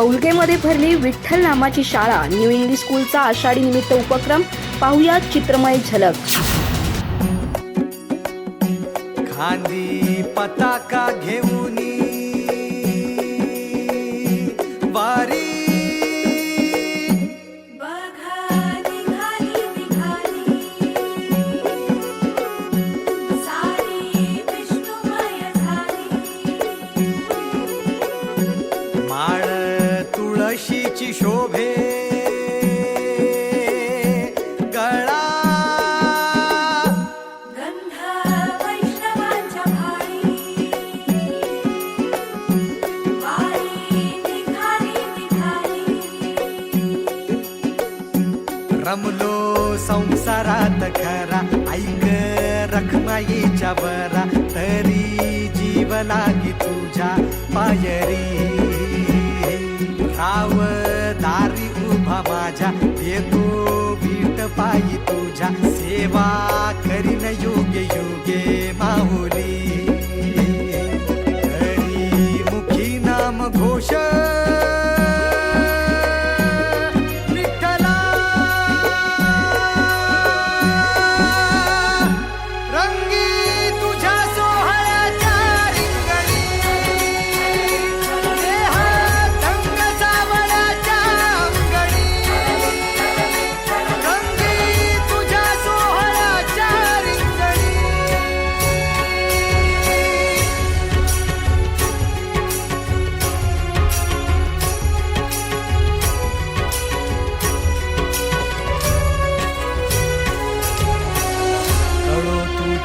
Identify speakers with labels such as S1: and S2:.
S1: कौलगेमध्ये भरली विठ्ठल नामाची शाळा. New English स्कूलचा Ashadhi निमित्त उपक्रम. पाहूया चित्रमय झलक.
S2: खांदी पताका घेऊन शोभे गळा.
S3: गंध वैष्णवांच्या भाळी
S2: रमलो संसारात खरा. ऐक रखमाईच्या बरा तरी जीव लागी तुझ्या पायरी. दारी उभा माझ्या. येतो बीट पायी तुझ्या. सेवा करीन योगे योगे माहुली हरी मुखी नाम घोष